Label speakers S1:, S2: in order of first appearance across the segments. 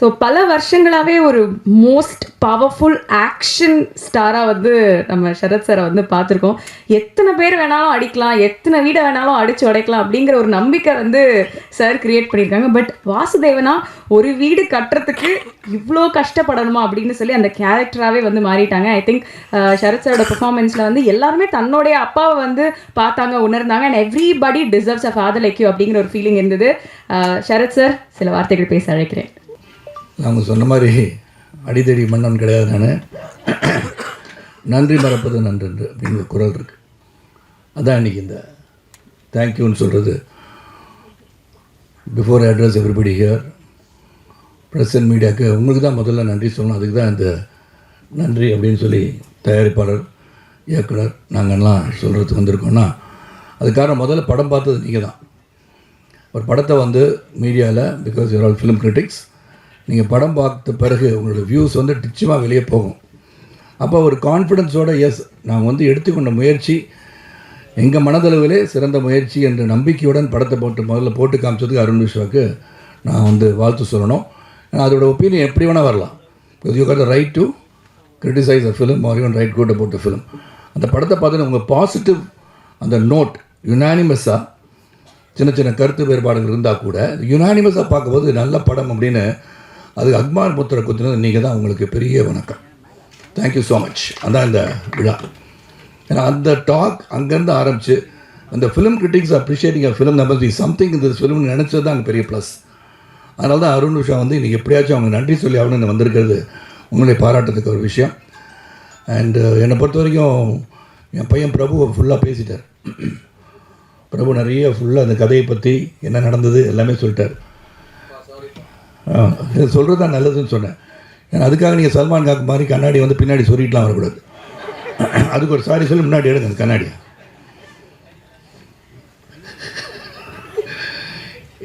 S1: So பல வருஷங்களாகவே ஒரு most powerful action ஸ்டாராக வந்து நம்ம சரத் சாரை வந்து பார்த்துருக்கோம். எத்தனை பேர் வேணாலும் அடிக்கலாம் எத்தனை வீடை வேணாலும் அடித்து உடைக்கலாம் அப்படிங்கிற ஒரு நம்பிக்கை வந்து சார் கிரியேட் பண்ணியிருக்காங்க. பட் வாசுதேவனா ஒரு வீடு கட்டுறதுக்கு இவ்வளோ கஷ்டப்படணுமா அப்படின்னு சொல்லி அந்த கேரக்டராகவே வந்து மாறிட்டாங்க. ஐ திங்க் சரத் சாரோட பெர்ஃபார்மன்ஸில் வந்து எல்லாருமே தன்னுடைய அப்பாவை வந்து பார்த்தாங்க உணர்ந்தாங்க and everybody deserves a father like you அப்படிங்கிற ஒரு ஃபீலிங் இருந்தது. சரத் சார் சில வார்த்தைகள் பேச அழைக்கிறேன்.
S2: அவங்க சொன்ன மாதிரி அடித்தடி மன்னன் கிடையாது நான் நன்றி மறப்பது நன்றன்று அப்படிங்கிற குரல் இருக்குது அதான் இன்னைக்கு இந்த தேங்க்யூன்னு சொல்கிறது before address everybody here press and மீடியாவுக்கு உங்களுக்கு தான் முதல்ல நன்றி சொல்லணும். அதுக்கு தான் இந்த நன்றி அப்படின்னு சொல்லி தயாரிப்பாளர் இயக்குனர் நாங்கள்லாம் சொல்கிறதுக்கு வந்திருக்கோம்னா அதுக்கான முதல்ல படம் பார்த்தது நீங்கள் தான் ஒரு படத்தை வந்து மீடியாவில் because you're all film critics நீங்கள் படம் பார்த்த பிறகு உங்களோட வியூஸ் வந்து நிச்சயமாக வெளியே போகும். அப்போ ஒரு கான்ஃபிடென்ஸோட எஸ் நான் வந்து எடுத்துக்கொண்ட முயற்சி எங்கள் மனதளவிலே சிறந்த முயற்சி என்ற நம்பிக்கையுடன் படத்தை போட்டு முதல்ல போட்டு காமிச்சதுக்கு அருண் விஸ்வாக்கு நான் வந்து வாழ்த்து சொல்லணும். ஏன்னா அதோட ஒப்பீனியன் எப்படி வேணால் வரலாம். You got right to criticize a film or Yoon right கூட்ட போட்ட ஃபிலிம் அந்த படத்தை பார்த்தோன்னா உங்கள் பாசிட்டிவ் அந்த நோட் யுனானிமஸாக சின்ன சின்ன கருத்து வேறுபாடுகள் இருந்தால் கூட யுனானிமஸாக பார்க்கும்போது நல்ல படம் அப்படின்னு அது அக்மார் புத்திர குத்தினது. நீங்கள் தான் உங்களுக்கு பெரிய வணக்கம். தேங்க்யூ ஸோ மச் அதான் இந்த விழா. ஏன்னா அந்த டாக் அங்கேருந்து ஆரம்பித்து அந்த film critics appreciating a film number something இந்த ஃபிலிம்னு நினச்சது தான் அங்கே பெரிய ப்ளஸ் அதனால தான் அருண் உஷா வந்து இன்றைக்கி எப்படியாச்சும் அவங்க நன்றி சொல்லி ஆகணும்னு வந்திருக்கிறது உங்களுடைய பாராட்டுறதுக்கு ஒரு விஷயம். அண்டு uh, என்னை பொறுத்த வரைக்கும் என் பையன் பிரபு ஃபுல்லாக பேசிட்டார். பிரபு நிறைய ஃபுல்லாக அந்த கதையை பற்றி என்ன நடந்தது எல்லாமே சொல்லிட்டார். சொல்கிறது தான் நல்லதுன்னு சொன்னேன். ஏன்னா அதுக்காக நீங்கள் சல்மான் காக்கு மாதிரி கண்ணாடி வந்து பின்னாடி சொல்லிட்டுலாம் வரக்கூடாது. அதுக்கு ஒரு சாரி சொல்லி முன்னாடி எடுங்க அந்த கண்ணாடியை.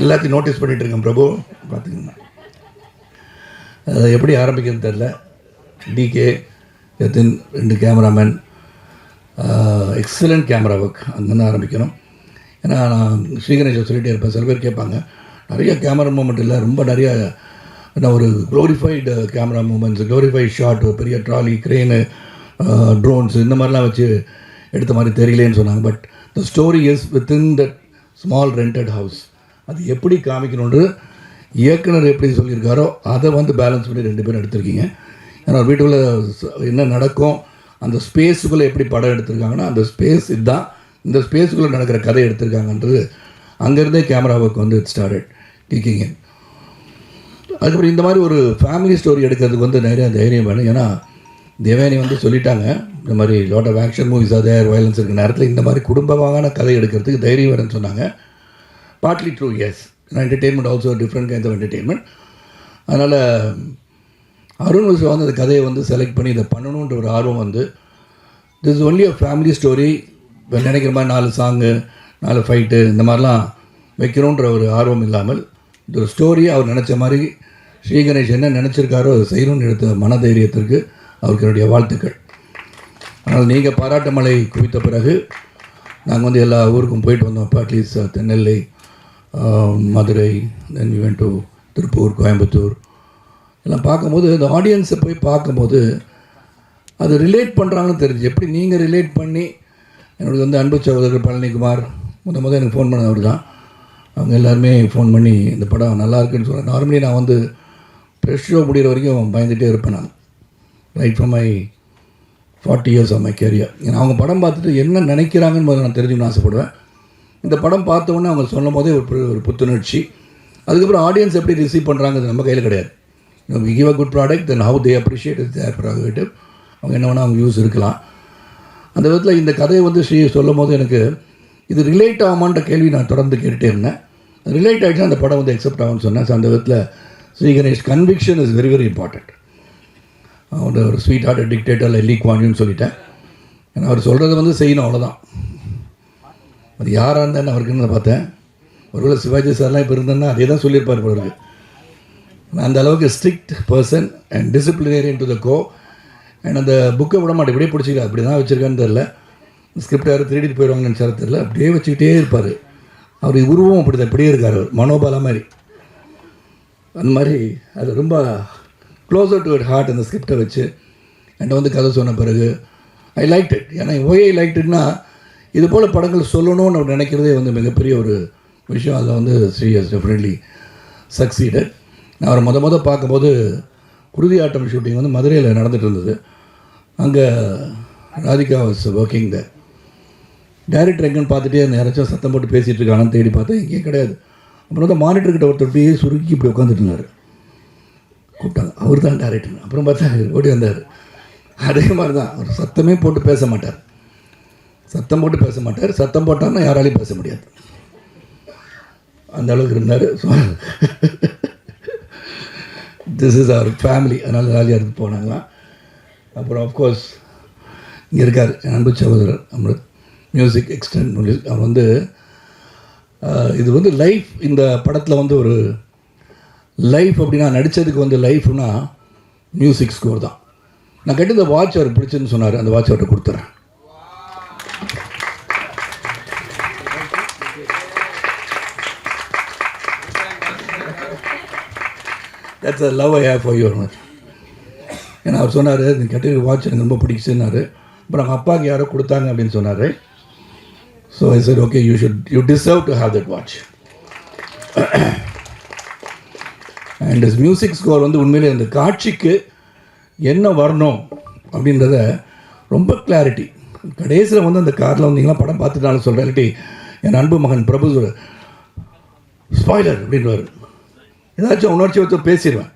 S2: எல்லாத்தையும் நோட்டீஸ் பண்ணிகிட்டு இருக்கேன் பிரபு. பார்த்துக்கங்க. அதை எப்படி ஆரம்பிக்கிறதுன்னு தெரில டிகே எத்தின் ரெண்டு கேமராமேன் எக்ஸலண்ட் கேமரா ஒர்க் அங்கேருந்து ஆரம்பிக்கணும். ஏன்னா நான் ஸ்ரீகணேஷை சொல்லிகிட்டே இருப்பேன். சில பேர் கேட்பாங்க நிறைய கேமரா மூமெண்ட் இல்லை ரொம்ப நிறைய நான் ஒரு glorified camera moments glorified shot ஒரு பெரிய ட்ராலி க்ரெயினு ட்ரோன்ஸ் இந்த மாதிரிலாம் வச்சு எடுத்த மாதிரி தெரியலேன்னு சொன்னாங்க. But the story is within that small rented house அது எப்படி காமிக்கணுன்று இயக்குனர் எப்படி சொல்லியிருக்காரோ அதை வந்து பேலன்ஸ் பண்ணி ரெண்டு பேரும் எடுத்திருக்கீங்க. ஏன்னா வீட்டுக்குள்ளே என்ன நடக்கும் அந்த ஸ்பேஸுக்குள்ளே எப்படி படம் எடுத்திருக்காங்கன்னா அந்த ஸ்பேஸ் இதுதான். இந்த ஸ்பேஸுக்குள்ளே நடக்கிற கதை எடுத்திருக்காங்கன்றது அங்கேருந்தே கேமராவுக்கு வந்து வந்து ஸ்டார்டட் இருக்கீங்க அதுக்கப்புறம் இந்த மாதிரி ஒரு ஃபேமிலி ஸ்டோரி எடுக்கிறதுக்கு வந்து நிறையா தைரியம் வேணும். ஏன்னா தேவயானி வந்து சொல்லிட்டாங்க இந்த மாதிரி லாட் ஆஃப் ஆக்ஷன் மூவிஸ் அதே வயலன்ஸ் இருக்கிற நேரத்தில் இந்த மாதிரி குடும்பமான கதை எடுக்கிறதுக்கு தைரியம் வேணும்னு சொன்னாங்க. Partly true as entertainment also different kind of entertainment அதனால் அருண் விஸ்வா வந்து அந்த கதையை வந்து செலக்ட் பண்ணி இதை பண்ணணுன்ற ஒரு ஆர்வம் வந்து this only a family story இப்போ நினைக்கிற மாதிரி நாலு சாங்கு நாலு ஃபைட்டு இந்த மாதிரிலாம் வைக்கணுன்ற ஒரு ஆர்வம் இல்லாமல் இந்த ஒரு ஸ்டோரியை அவர் நினச்ச மாதிரி ஸ்ரீ கணேஷ் என்ன நினச்சிருக்காரோ அதை செய்யணும்னு எடுத்த மனதைரியத்திற்கு அவருக்கு என்னுடைய வாழ்த்துக்கள். ஆனால் நீங்கள் பாராட்டு மலை குவித்த பிறகு நாங்கள் வந்து எல்லா ஊருக்கும் போயிட்டு வந்தோம். இப்போ அட்லீஸ்ட் uh, தென்னெல்லை um, Madurai then went to Tiruppur Coimbatore. எல்லாம் பார்க்கும்போது இந்த ஆடியன்ஸை போய் பார்க்கும்போது அது ரிலேட் பண்ணுறாங்கன்னு தெரிஞ்சு. எப்படி நீங்கள் ரிலேட் பண்ணி என்னோட வந்து அன்பு சகோதரர் பழனிக்குமார் முத முத எனக்கு ஃபோன் பண்ண அவர் தான் அவங்க எல்லாருமே ஃபோன் பண்ணி இந்த படம் நல்லா இருக்குன்னு சொல்கிறேன் நார்மலி நான் வந்து ப்ரெஷ் ஷோ முடிகிற வரைக்கும் பயந்துகிட்டே இருப்பேன் நான். Right from my forty years of my career ஏன்னா அவங்க படம் பார்த்துட்டு என்ன நினைக்கிறாங்கன்னு முதல்ல நான் தெரிஞ்சுக்கணும்னு ஆசைப்படுவேன். இந்த படம் பார்த்த உடனே அவங்க சொல்லும் போதே ஒரு ஒரு புத்துணர்ச்சி. அதுக்கப்புறம் ஆடியன்ஸ் எப்படி ரிசீவ் பண்ணுறாங்கிறது நம்ம கையில் கிடையாது. We give a good product then how they appreciate is their அவங்க என்ன வேணால் அவங்க யூஸ் இருக்கலாம். அந்த விதத்தில் இந்த கதையை வந்து ஸ்ரீ சொல்லும் போது எனக்கு இது ரிலேட் ஆகுமான்ற கேள்வி நான் தொடர்ந்து கேட்டுட்டே இருந்தேன். ரிலேட் ஆகிடுச்சுன்னா அந்த படம் வந்து அக்செப்ட் ஆகும்னு சொன்னேன். ஸோ அந்த விதத்தில் Sri Ganesh conviction is very very important அவனோட ஒரு ஸ்வீட் ஹார்ட் டிக்டேட்டர் லெல்லி குவானின்னு சொல்லிட்டேன். ஏன்னா அவர் சொல்கிறத வந்து செய்யணும் அவ்வளோதான் அது யாராக இருந்தான்னு அவருக்குன்னு பார்த்தேன். ஒருவேளை சிவாஜி சார்லாம் இப்போ இருந்தேன்னா அதே தான் சொல்லியிருப்பார் போல நான் அந்த அளவுக்கு strict person and disciplinarian to the go and அந்த புக்கை விட மாட்டேன். இப்படியே பிடிச்சிக்க அப்படி தான் வச்சுருக்கான்னு தெரில ஸ்கிரிப்ட் யாரும் திருடிட்டு போயிடுவாங்கன்னு நினச்சாரு தெரில அப்படியே வச்சுக்கிட்டே இருப்பார். அவர் உருவம் அப்படி தான் இப்படியே இருக்கார் அவர். மனோபாலா மாதிரி. அந்த மாதிரி அது ரொம்ப க்ளோசர் டு இட் ஹார்ட் அந்த ஸ்கிரிப்டை வச்சு. என்கிட்ட வந்து கதை சொன்ன பிறகு ஐ லைக் இட் ஏன்னா ஒய் ஐ லைக் இட்னா இது போல் படங்கள் சொல்லணும்னு அவர் நினைக்கிறதே வந்து மிகப்பெரிய ஒரு விஷயம். அதில் வந்து ஸ்ரீ எஸ் டெஃபினெட்லி சக்சீடு நான் அவரை மொத மொதல் பார்க்கும்போது குருதி ஆட்டம் ஷூட்டிங் வந்து மதுரையில் நடந்துகிட்டு இருந்தது. அங்கே Radhika was working the director எங்கன்னு பார்த்துட்டே அந்த யாராச்சும் சத்தம் போட்டு பேசிகிட்டு இருக்காங்கன்னு தேடி பார்த்தா எங்கேயும் கிடையாது. அப்புறம் வந்து மானிட்டர்கிட்ட ஒருத்தர் அப்படியே சுருக்கி இப்படி உட்காந்துட்டு இருந்தார். கூப்பிட்டாங்க. அவர் தான் டேரக்டர் அப்புறம் பார்த்தா ஓடி வந்தார். அதே மாதிரி தான் அவர் சத்தமே போட்டு பேச மாட்டார். சத்தம் போட்டு பேச மாட்டார். சத்தம் போட்டார்னா யாராலையும் பேச முடியாது. அந்த அளவுக்கு இருந்தார். ஸோ திஸ் இஸ் அவர் ஃபேமிலி அதனால் ஜாலியாக இருந்து போனாங்களாம். அப்புறம் ஆஃப்கோர்ஸ் இங்கே இருக்கார். என் அன்பு சகோதரர் அமிர்த். மியூசிக் எக்ஸ்டென்ட் மியூசிக் அவர் வந்து இது வந்து லைஃப் இந்த படத்தில் வந்து ஒரு லைஃப் அப்படின்னா நடித்ததுக்கு வந்து லைஃப்னா மியூசிக் ஸ்கோர் தான். நான் கேட்டு இந்த வாட்ச் அவர் பிடிச்சுன்னு சொன்னார் அந்த வாட்ச் அவர்கிட்ட கொடுத்துறேன். That's a love I have for your much ஏன்னா அவர் சொன்னார் இந்த கெட்ட வாட்ச் எனக்கு ரொம்ப பிடிச்சுன்னாரு அப்புறம் அவங்க அப்பாவுக்கு யாரோ கொடுத்தாங்க அப்படின்னு சொன்னார். So I said, okay you should you deserve to have that watch and is music score வந்து உண்மையிலே அந்த காட்சிக்கு என்ன வரணும் அப்படின்றத ரொம்ப கிளாரிட்டி கடைசியில் வந்து அந்த காரில் வந்தீங்கன்னா படம் பார்த்துட்டாலும் சொல்கிறேன் இல்லாட்டி என் அன்பு மகன் பிரபு ஸ்பாய்லர் அப்படின்வார் ஏதாச்சும் உணர்ச்சி வச்சு பேசிடுவேன்.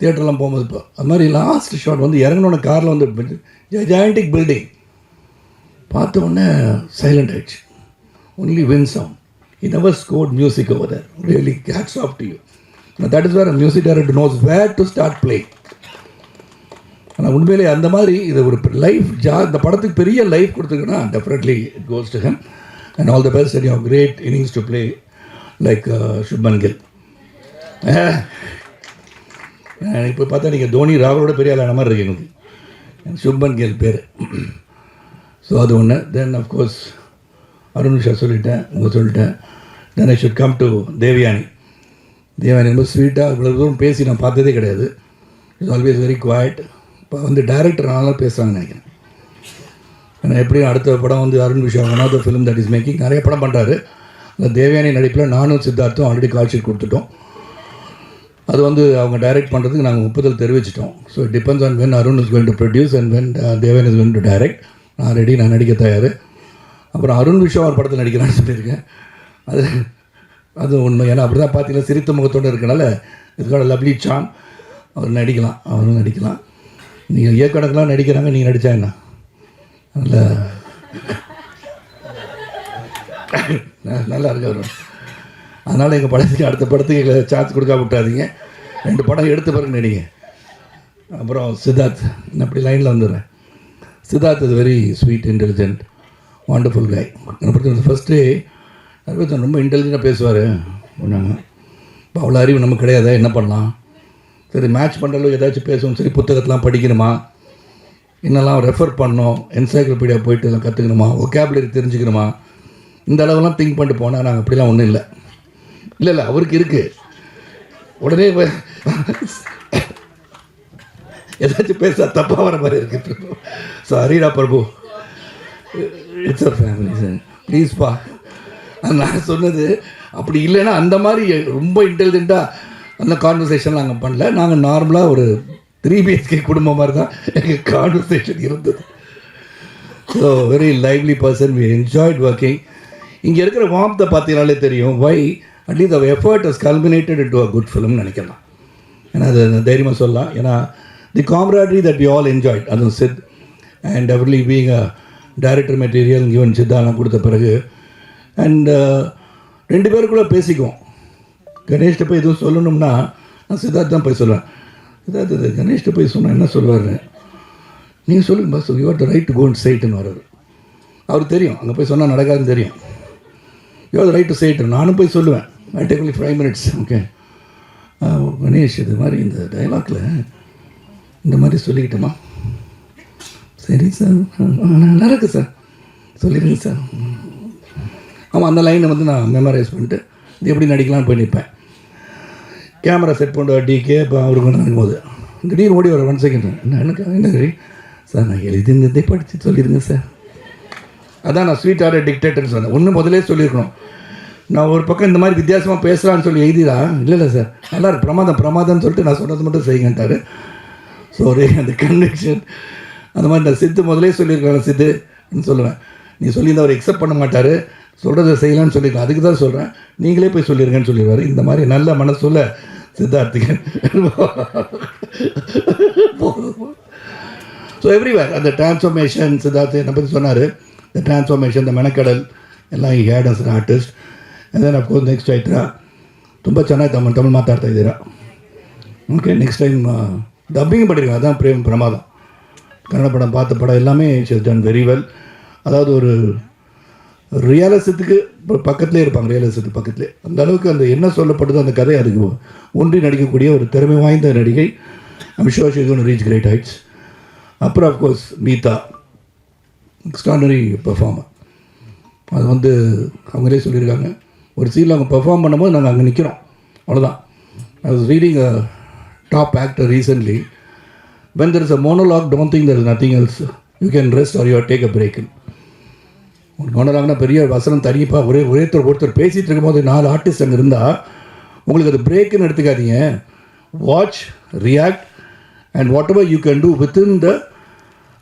S2: தியேட்டர்லாம் போகும்போது இப்போ. அது மாதிரி லாஸ்ட் ஷாட் வந்து இறங்கினோட காரில் வந்து ஜாயிண்டிக் பில்டிங் பார்த்த உடனே சைலண்ட் ஆகிடுச்சு only when sound he never scored music over there. Really hats off to you. Now that is where a music director knows where to start playing. ஆனால் உண்மையிலே அந்த மாதிரி இது ஒரு லைஃப் ஜா இந்த படத்துக்கு பெரிய life கொடுத்துருக்குன்னா definitely it goes to him and all the best and you great innings to play like Shubman Gill இப்போ பார்த்தா நீங்கள் தோனி ராவலோட பெரிய ஆளான மாதிரி இருக்கு எங்களுக்கு. சுப்மன் கில் பேர். ஸோ அது ஒன்று தென் அஃப்கோர்ஸ் அருண்ஷா சொல்லிட்டேன் உங்கள் சொல்லிட்டேன். Then I should come to Devayani Devayani ரொம்ப ஸ்வீட்டாக இவ்வளோ தூரம் பேசி நான் பார்த்ததே கிடையாது. இட்ஸ் ஆல்வேஸ் வெரி குவாய்ட் இப்போ வந்து டேரக்டர் ஆனாலும் பேசுகிறாங்கன்னு நினைக்கிறேன். ஏன்னா எப்படியும் அடுத்த படம் வந்து Arun Visha one of the film that is making நிறைய படம் பண்ணுறாரு அந்த தேவயானி நடிப்பில் நானும் சித்தார்த்தும் ஆல்ரெடி காட்சி கொடுத்துட்டோம். அது வந்து அவங்க டைரக்ட் பண்ணுறதுக்கு நாங்கள் ஒப்புதல் தெரிவிச்சிட்டோம். So depends on when Arun is going to produce and when Devan is going to direct நான் ரெடி நான் நடிக்க தயார். அப்புறம் அருண் விஷா ஒரு படத்தில் நடிக்கிறான்னு சொல்லியிருக்கேன். அது அது உண்மை. ஏன்னா அப்படி தான் பார்த்தீங்கன்னா சிரித்த முகத்தோடு இருக்கனால இதுக்கான லவ்லி சாம் அவர் நடிக்கலாம். அவரும் நடிக்கலாம். நீங்கள் இயக்கணக்கெலாம் நடிக்கிறாங்க நீங்கள் நடித்தா என்ன? நல்ல நல்லா இருக்கு அவர். அதனால் எங்கள் படத்துக்கு அடுத்த படத்துக்கு எங்களை சான்ஸ் கொடுக்க விட்டாதீங்க ரெண்டு படம் எடுத்த பிறகு நடிங்க. அப்புறம் சித்தார்த் நான் அப்படி லைனில் வந்துடுறேன். Siddharth is very sweet intelligent wonderful guy என்னை பொறுத்த ஃபஸ்ட்டு அறுபத்தன் ரொம்ப இன்டெலிஜென்ட்டாக பேசுவார் ஒன்றாங்க இப்போ அவ்வளோ அறிவு நமக்கு கிடையாதா என்ன பண்ணலாம்? சரி மேட்ச் பண்ணுற ஏதாச்சும் பேசணும். சரி புத்தகத்தெலாம் படிக்கணுமா? என்னெல்லாம் ரெஃபர் பண்ணோம் என்சைக்ளோபீடியா போயிட்டு எல்லாம் கற்றுக்கணுமா ஒகேபுலரி தெரிஞ்சுக்கணுமா? இந்த அளவெல்லாம் திங்க் பண்ணிட்டு போனால் நாங்கள் அப்படிலாம் ஒன்றும் இல்லை. இல்லை இல்லை அவருக்கு இருக்குது உடனே ஏதாச்சும் பேச தப்பாக வர மாதிரி இருக்கு. பிரபு சாரிடா Prabhu. It's a family sir ப்ளீஸ்ப்பா நான் சொன்னது அப்படி இல்லைன்னா அந்த மாதிரி ரொம்ப இன்டெலிஜென்ட்டாக அந்த கான்வர்சேஷன் நாங்கள் பண்ணல. நாங்கள் நார்மலாக ஒரு த்ரீ பிஹெச்கே குடும்பம் மாதிரி தான் எங்கள் கான்வர்சேஷன் இருந்தது. So very lively person we enjoyed working இங்கே இருக்கிற வார்த்தை பார்த்தீங்கனாலே தெரியும். Why at least our effort is culminated to a good ஃபிலிம்னு நினைக்கலாம். ஏன்னா அது தைரியமாக சொல்லலாம். ஏன்னா the camaraderie that we all enjoyed அதுவும் Sid and early being a director material even சித்தாலாம் கொடுத்த பிறகு அண்ட் uh, ரெண்டு பேருக்குள்ளே பேசிக்குவோம். கணேஷ்கிட்ட போய் எதுவும் சொல்லணும்னா நான் சித்தார்த் தான் போய் சொல்லுவேன். சித்தார்த்த இது கணேஷ்கிட்ட போய் சொன்னால் என்ன சொல்லுவார் நீங்கள் சொல்லுங்க but you are the right to go and சைட்டுன்னு வர்றாரு. அவர் தெரியும் அங்கே போய் சொன்னால் நடக்காதுன்னு தெரியும். You are right to side நானும் போய் சொல்லுவேன். I take only five minutes okay Ganesh இது மாதிரி இந்த டைலாக்ல இந்த மாதிரி சொல்லிக்கிட்டோமா? சரி சார் நல்லா இருக்கு சார் சொல்லிடுங்க சார் ஆமாம் அந்த லைனை வந்து நான் மெமரைஸ் பண்ணிட்டு இது எப்படி நடிக்கலாம்னு போய் நிற்பேன் கேமரா செட் பண்ணுவார் டிகே இப்போ அவருக்கு நடக்கும் போது. திடீர்னு ஓடி வர ஒன் செகண்ட் என்ன எனக்கு என்ன சரி சார் நான் எழுதிருந்ததே படித்து சொல்லிடுங்க சார் அதான் நான் ஸ்வீட் ஆர்டர் டிக்டேட்டர்னு சொன்னேன். ஒன்று முதலே சொல்லியிருக்கணும். நான் ஒரு பக்கம் இந்த மாதிரி வித்தியாசமாக பேசலான்னு சொல்லி எழுதிடா. இல்லை இல்லை சார் நல்லா இருக்கு. பிரமாதம் பிரமாதம்னு சொல்லிட்டு நான் சொன்னது மட்டும் செய்யுங்கன்ட்டாரு. ஸோ ஒரே அந்த கன்விக்ஷன் அந்த மாதிரி நான் சித்து முதலே சொல்லியிருக்கேன் சித்துன்னு சொல்லுவேன் நீ சொல்லியிருந்தா அவர் எக்ஸப்ட் பண்ண மாட்டார் சொல்கிறத செய்யலாம்னு சொல்லியிருக்கேன் அதுக்கு தான் சொல்கிறேன் நீங்களே போய் சொல்லிருங்கன்னு சொல்லிடுவார் இந்த மாதிரி நல்ல மனசுல சித்தார்த்திகன் ஸோ எவ்ரிவேர் அந்த டிரான்ஸ்ஃபர்மேஷன் சித்தார்த் என்னை பற்றி சொன்னார் இந்த டிரான்ஸ்ஃபர்மேஷன் இந்த மெனக்கடல் ಎಲ್ಲ ಈ had us artist and then of course next ಆಯ್ತಾ ತುಂಬ ಚೆನ್ನಾಗಿ ತಮ್ಮ ತಮಿಳು ಮಾತಾಡ್ತಾ ಇದ್ದೀರಾ ஓகே நெக்ஸ்ட் டைம் டப்பிங் பண்ணிருக்கேன் அதான் பிரேம் பிரமாதம் கன்னட படம் பார்த்த படம் எல்லாமே ஷஸ் டன் வெரி வெல் அதாவது ஒரு ரியாலிசத்துக்கு பக்கத்துலேயே இருப்பாங்க ரியாலிசத்துக்கு பக்கத்துலேயே அந்த அளவுக்கு அந்த என்ன சொல்லப்படுதோ அந்த கதை அதுக்கு ஒன்றி நடிக்கக்கூடிய ஒரு திறமை வாய்ந்த நடிகை. I'm one reach great heights அப்புறம் of course Meetha extraordinary performer அது வந்து அவங்களே சொல்லியிருக்காங்க. ஒரு சீனில் அவங்க பெர்ஃபார்ம் பண்ணும்போது நாங்கள் அங்கே நிற்கிறோம் அவ்வளோதான் I was reading a top actor recently when there is a monologue don't think there is nothing else you can rest or you're take a break உங்களுக்கு மோனோலாக்னா பெரிய வசனம் தனிப்பாக ஒரே ஒருத்தர் ஒருத்தர் பேசிகிட்டு இருக்கும்போது நாலு ஆர்டிஸ்ட் அங்கே இருந்தால் உங்களுக்கு அது பிரேக்குன்னு எடுத்துக்காதீங்க. Watch react and whatever you can do within the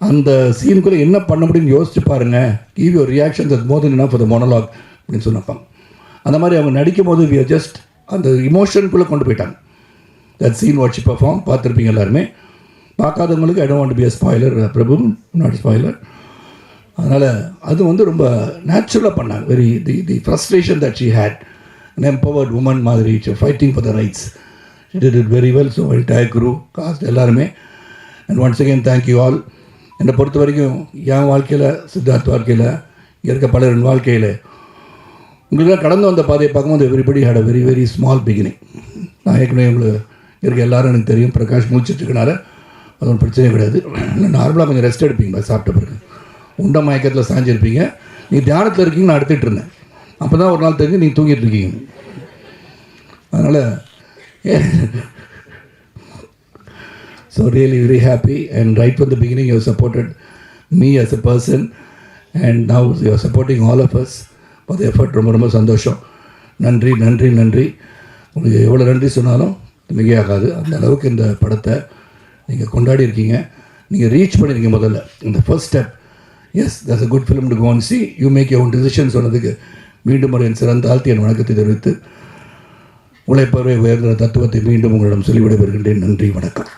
S2: அந்த சீனுக்குள்ளே என்ன பண்ண முடியும்னு யோசிச்சு பாருங்க. Give your reaction that more than for the monologue அப்படின்னு சொன்னப்பாங்க அந்த மாதிரி அவங்க நடிக்கும் போது வி ஜஸ்ட் அந்த இமோஷனுக்குள்ளே கொண்டு போயிட்டாங்க. தட் சீன் வாட்ச் பர்ஃபார்ம் பார்த்துருப்பீங்க எல்லாருமே. பார்க்காதவங்களுக்கு I don't want be a spoiler Prabhu not spoiler அதனால் அது வந்து ரொம்ப நேச்சுரலாக பண்ணாங்க. Very the the frustration that she had an empowered woman மாதிரி fighting for the rights it it very well so I take Guru cast எல்லாருமே. And once again thank you all என்னை பொறுத்த வரைக்கும் என் வாழ்க்கையில் சித்தார்த் வாழ்க்கையில் இருக்க பலரின் வாழ்க்கையில் உங்களுக்கெல்லாம் கடந்து வந்த பாதையை பார்க்கும்போது everybody had a very very small beginning நான் ஏற்கனவே உங்களுக்கு இருக்க எல்லாரும் எனக்கு தெரியும். பிரகாஷ் முடிச்சிட்டு இருக்கனால அது ஒன்றும் பிரச்சனையே கிடையாது. இல்லை நார்மலாக கொஞ்சம் ரெஸ்ட் எடுப்பீங்க சாப்பிட்ட பிறகு. உண்ட மயக்கத்தில் சாஞ்சிருப்பீங்க நீ தியானத்தில் இருக்கீங்க நான் எடுத்துகிட்டு இருந்தேன். அப்போ தான் ஒரு நாள் தெரிஞ்சு நீங்கள் தூங்கிட்டு இருக்கீங்க. அதனால் so really very happy and right from the beginning you supported me as a person and now you are supporting all of us for effort ரொம்ப ரொம்ப சந்தோஷம். நன்றி நன்றி நன்றி. உங்களுக்கு எவ்வளோ நன்றி சொன்னாலும் மிகையாகாது. அந்த அளவுக்கு இந்த படத்தை நீங்கள் கொண்டாடி இருக்கீங்க. நீங்கள் ரீச் பண்ணியிருக்கீங்க முதல்ல. இந்த first step yes that's a good film to gone see you make your decision சொன்னதுக்கு மீண்டும் ஒரு என் சிறந்த ஆழ்த்தி என் வணக்கத்தை தெரிவித்து உழைப்பவரை உயர்ந்த தத்துவத்தை மீண்டும் உங்களிடம் சொல்லிவிட வருகின்றேன் நன்றி வணக்கம்.